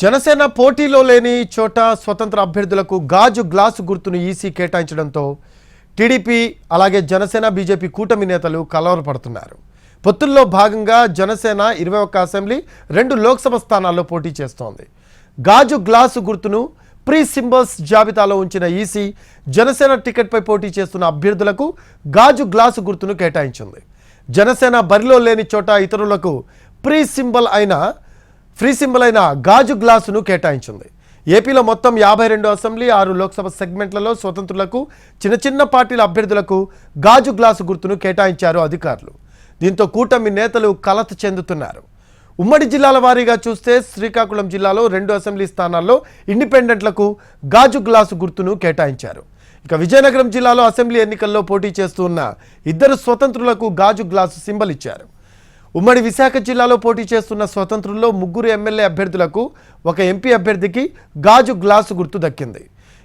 జనసేన పోటీలో లేని చోట స్వతంత్ర అభ్యర్థులకు గాజు గ్లాసు గుర్తును ఈసీ కేటాయించడంతో టీడీపీ అలాగే జనసేన బీజేపీ కూటమి నేతలు కలవరపడుతున్నారు. పొత్తుల్లో భాగంగా జనసేన ఇరవై ఒక్క అసెంబ్లీ రెండు లోక్సభ స్థానాల్లో పోటీ చేస్తోంది. గాజు గ్లాసు గుర్తును ప్రీ సింబల్స్ జాబితాలో ఉంచిన ఈసీ జనసేన టికెట్పై పోటీ చేస్తున్న అభ్యర్థులకు గాజు గ్లాసు గుర్తును కేటాయించింది. జనసేన బరిలో లేని చోట ఇతరులకు ప్రీ సింబల్ అయిన ఫ్రీ సింబల్ అయిన గాజు గ్లాసును కేటాయించింది. ఏపీలో మొత్తం యాభై రెండు అసెంబ్లీ ఆరు లోక్సభ సెగ్మెంట్లలో స్వతంత్రులకు చిన్న చిన్న పార్టీల అభ్యర్థులకు గాజు గ్లాసు గుర్తును కేటాయించారు అధికారులు. దీంతో కూటమి నేతలు కలత చెందుతున్నారు. ఉమ్మడి జిల్లాల వారీగా చూస్తే శ్రీకాకుళం జిల్లాలో రెండు అసెంబ్లీ స్థానాల్లో ఇండిపెండెంట్లకు గాజు గ్లాసు గుర్తును కేటాయించారు. ఇక విజయనగరం జిల్లాలో అసెంబ్లీ ఎన్నికల్లో పోటీ చేస్తూ ఉన్న ఇద్దరు స్వతంత్రులకు గాజు గ్లాసు సింబల్ ఇచ్చారు ఉమ్మడి విశాఖ జిల్లాలో పోటీ చేస్తున్న స్వతంత్రుల్లో ముగ్గురు ఎమ్మెల్యే అభ్యర్థులకు ఒక ఎంపీ అభ్యర్థికి గాజు గ్లాసు గుర్తు దక్కింది.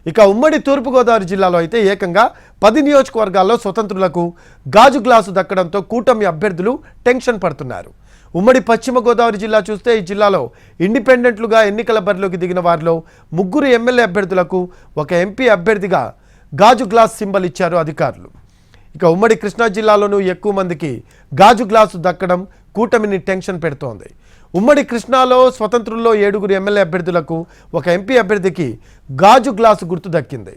ఇక ఉమ్మడి తూర్పుగోదావరి జిల్లాలో అయితే ఏకంగా పది నియోజకవర్గాల్లో స్వతంత్రులకు గాజు గ్లాసు దక్కడంతో కూటమి అభ్యర్థులు టెన్షన్ పడుతున్నారు. ఉమ్మడి పశ్చిమ గోదావరి జిల్లా చూస్తే ఈ జిల్లాలో ఇండిపెండెంట్లుగా ఎన్నికల బరిలోకి దిగిన వారిలో ముగ్గురు ఎమ్మెల్యే అభ్యర్థులకు ఒక ఎంపీ అభ్యర్థిగా గాజు గ్లాస్ సింబల్ ఇచ్చారు అధికారులు. ఇక ఉమ్మడి కృష్ణా జిల్లాలోనూ ఎక్కువ మందికి గాజు గ్లాసు దక్కడం కూటమిని టెన్షన్ పెడుతోంది. ఉమ్మడి కృష్ణాలో స్వతంత్రుల్లో ఏడుగురు ఎమ్మెల్యే అభ్యర్థులకు ఒక ఎంపీ అభ్యర్థికి గాజు గ్లాసు గుర్తు దక్కింది.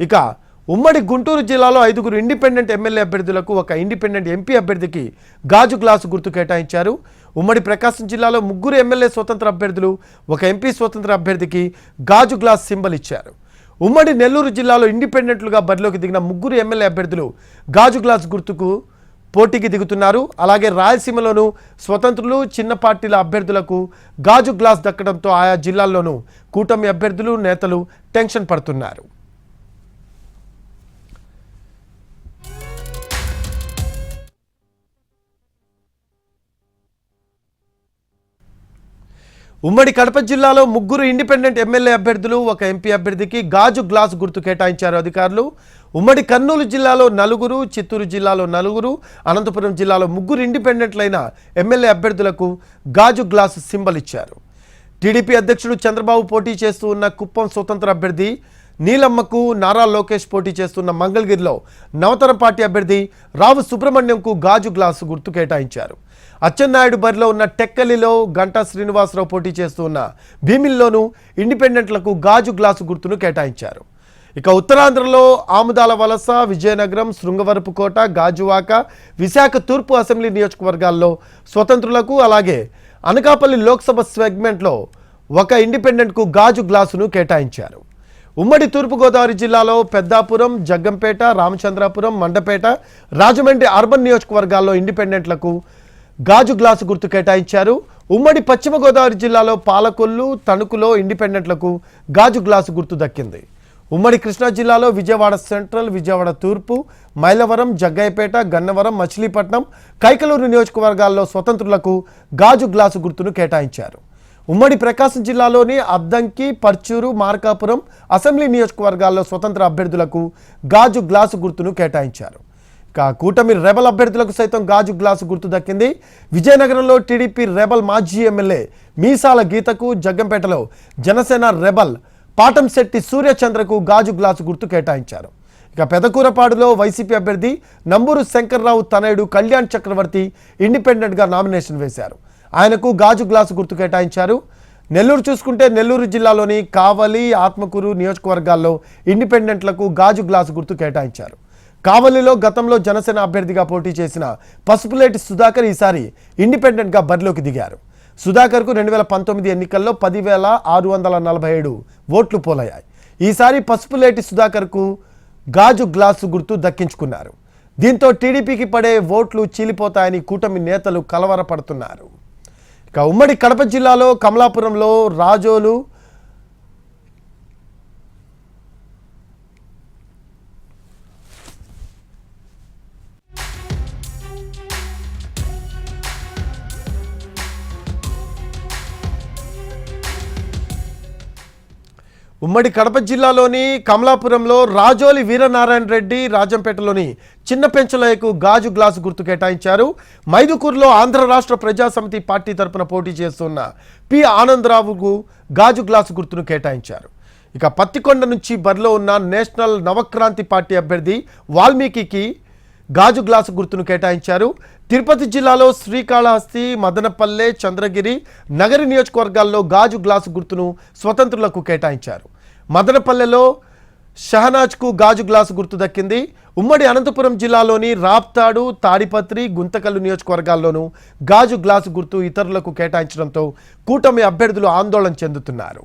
ఇక ఉమ్మడి గుంటూరు జిల్లాలో ఐదుగురు ఇండిపెండెంట్ ఎమ్మెల్యే అభ్యర్థులకు ఒక ఇండిపెండెంట్ ఎంపీ అభ్యర్థికి గాజు గ్లాసు గుర్తు కేటాయించారు. ఉమ్మడి ప్రకాశం జిల్లాలో ముగ్గురు ఎమ్మెల్యే స్వతంత్ర అభ్యర్థులు ఒక ఎంపీ స్వతంత్ర అభ్యర్థికి గాజు గ్లాస్ సింబల్ ఇచ్చారు. ఉమ్మడి నెల్లూరు జిల్లాలో ఇండిపెండెంట్లుగా బరిలోకి దిగిన ముగ్గురు ఎమ్మెల్యే అభ్యర్థులు గాజు గ్లాస్ గుర్తుకు పోటీకి దిగుతున్నారు. అలాగే రాయలసీమలోనూ స్వతంత్రులు చిన్న పార్టీల అభ్యర్థులకు గాజు గ్లాస్ దక్కడంతో ఆయా జిల్లాల్లోనూ కూటమి అభ్యర్థులు నేతలు టెన్షన్ పడుతున్నారు. ఉమ్మడి కడప జిల్లాలో ముగ్గురు ఇండిపెండెంట్ ఎమ్మెల్యే అభ్యర్థులు ఒక ఎంపీ అభ్యర్థికి గాజు గ్లాస్ గుర్తు కేటాయించారు అధికారులు. ఉమ్మడి కర్నూలు జిల్లాలో నలుగురు చిత్తూరు జిల్లాలో నలుగురు అనంతపురం జిల్లాలో ముగ్గురు ఇండిపెండెంట్లైన ఎమ్మెల్యే అభ్యర్థులకు గాజు గ్లాస్ సింబల్ ఇచ్చారు. టీడీపీ అధ్యక్షుడు చంద్రబాబు పోటీ చేస్తూ ఉన్న కుప్పం స్వతంత్ర అభ్యర్థి నీలమ్మకు నారా లోకేష్ పోటీ చేస్తున్న మంగళగిరిలో నవతరం పార్టీ అభ్యర్థి రావు సుబ్రహ్మణ్యంకు గాజు గ్లాసు గుర్తు కేటాయించారు. అచ్చెన్నాయుడు బరిలో ఉన్న టెక్కలిలో గంటా శ్రీనివాసరావు పోటీ చేస్తున్న భీమిల్లోనూ ఇండిపెండెంట్లకు గాజు గ్లాసు గుర్తును కేటాయించారు. ఇక ఉత్తరాంధ్రలో ఆముదాల వలస విజయనగరం శృంగవరపుకోట గాజువాక విశాఖ తూర్పు అసెంబ్లీ నియోజకవర్గాల్లో స్వతంత్రులకు అలాగే అనకాపల్లి లోక్సభ సెగ్మెంట్లో ఒక ఇండిపెండెంట్కు గాజు గ్లాసును కేటాయించారు. ఉమ్మడి తూర్పుగోదావరి జిల్లాలో పెద్దాపురం జగ్గంపేట రామచంద్రాపురం మండపేట రాజమండ్రి అర్బన్ నియోజకవర్గాల్లో ఇండిపెండెంట్లకు గాజు గ్లాసు గుర్తు కేటాయించారు. ఉమ్మడి పశ్చిమ గోదావరి జిల్లాలో పాలకొల్లు తణుకులో ఇండిపెండెంట్లకు గాజు గ్లాసు గుర్తు దక్కింది. ఉమ్మడి కృష్ణా జిల్లాలో విజయవాడ సెంట్రల్ విజయవాడ తూర్పు మైలవరం జగ్గయ్యపేట గన్నవరం మచిలీపట్నం కైకలూరు నియోజకవర్గాల్లో స్వతంత్రులకు గాజు గ్లాసు గుర్తును కేటాయించారు. ఉమ్మడి ప్రకాశం జిల్లాలోని అద్దంకి పర్చూరు మార్కాపురం అసెంబ్లీ నియోజకవర్గాల్లో స్వతంత్ర అభ్యర్థులకు గాజు గ్లాసు గుర్తును కేటాయించారు. కూటమి రెబల్ అభ్యర్థులకు సైతం గాజు గ్లాసు గుర్తు దక్కింది. విజయనగరంలో టీడీపీ రెబల్ మాజీ ఎమ్మెల్యే మీసాల గీతకు జగ్గంపేటలో జనసేన రెబల్ పాటంశెట్టి సూర్యచంద్రకు గాజు గ్లాసు గుర్తు కేటాయించారు. ఇక పెదకూరపాడులో వైసీపీ అభ్యర్థి నంబూరు శంకర్రావు తనయుడు కళ్యాణ్ చక్రవర్తి ఇండిపెండెంట్గా నామినేషన్ వేశారు. ఆయనకు గాజు గ్లాసు గుర్తు కేటాయించారు. నెల్లూరు చూసుకుంటే నెల్లూరు జిల్లాలోని కావలి ఆత్మకూరు నియోజకవర్గాల్లో ఇండిపెండెంట్లకు గాజు గ్లాసు గుర్తు కేటాయించారు. కావలిలో గతంలో జనసేన అభ్యర్థిగా పోటీ చేసిన పసుపులేటి సుధాకర్ ఈసారి ఇండిపెండెంట్గా బరిలోకి దిగారు. సుధాకర్కు రెండు వేల పంతొమ్మిది ఎన్నికల్లో పదివేల ఆరు వందల నలభై ఏడు ఓట్లు పోలయ్యాయి. ఈసారి పసుపులేటి సుధాకర్కు గాజు గ్లాసు గుర్తు దక్కించుకున్నారు. దీంతో టీడీపీకి పడే ఓట్లు చీలిపోతాయని కూటమి నేతలు కలవరపడుతున్నారు. ఇక ఉమ్మడి కడప జిల్లాలో కమలాపురంలో రాజోలు ఉమ్మడి కడప జిల్లాలోని కమలాపురంలో రాజోలి వీరనారాయణ రెడ్డి రాజంపేటలోని చిన్న పెంచలయ్యకు గాజు గ్లాసు గుర్తు కేటాయించారు. మైదుకూరులో ఆంధ్ర రాష్ట్ర ప్రజాసమితి పార్టీ తరపున పోటీ చేస్తున్న పి ఆనందరావుకు గాజు గ్లాసు గుర్తును కేటాయించారు. ఇక పత్తికొండ నుంచి బరిలో ఉన్న నేషనల్ నవక్రాంతి పార్టీ అభ్యర్థి వాల్మీకి గాజు గ్లాసు గుర్తును కేటాయించారు. తిరుపతి జిల్లాలో శ్రీకాళహస్తి మదనపల్లె చంద్రగిరి నగరి నియోజకవర్గాల్లో గాజు గ్లాసు గుర్తును స్వతంత్రులకు కేటాయించారు. మదనపల్లెలో షహనాజ్కు గాజు గ్లాసు గుర్తు దక్కింది. ఉమ్మడి అనంతపురం జిల్లాలోని రాప్తాడు తాడిపత్రి గుంతకల్లు నియోజకవర్గాల్లోనూ గాజు గ్లాసు గుర్తు ఇతరులకు కేటాయించడంతో కూటమి అభ్యర్థులు ఆందోళన చెందుతున్నారు.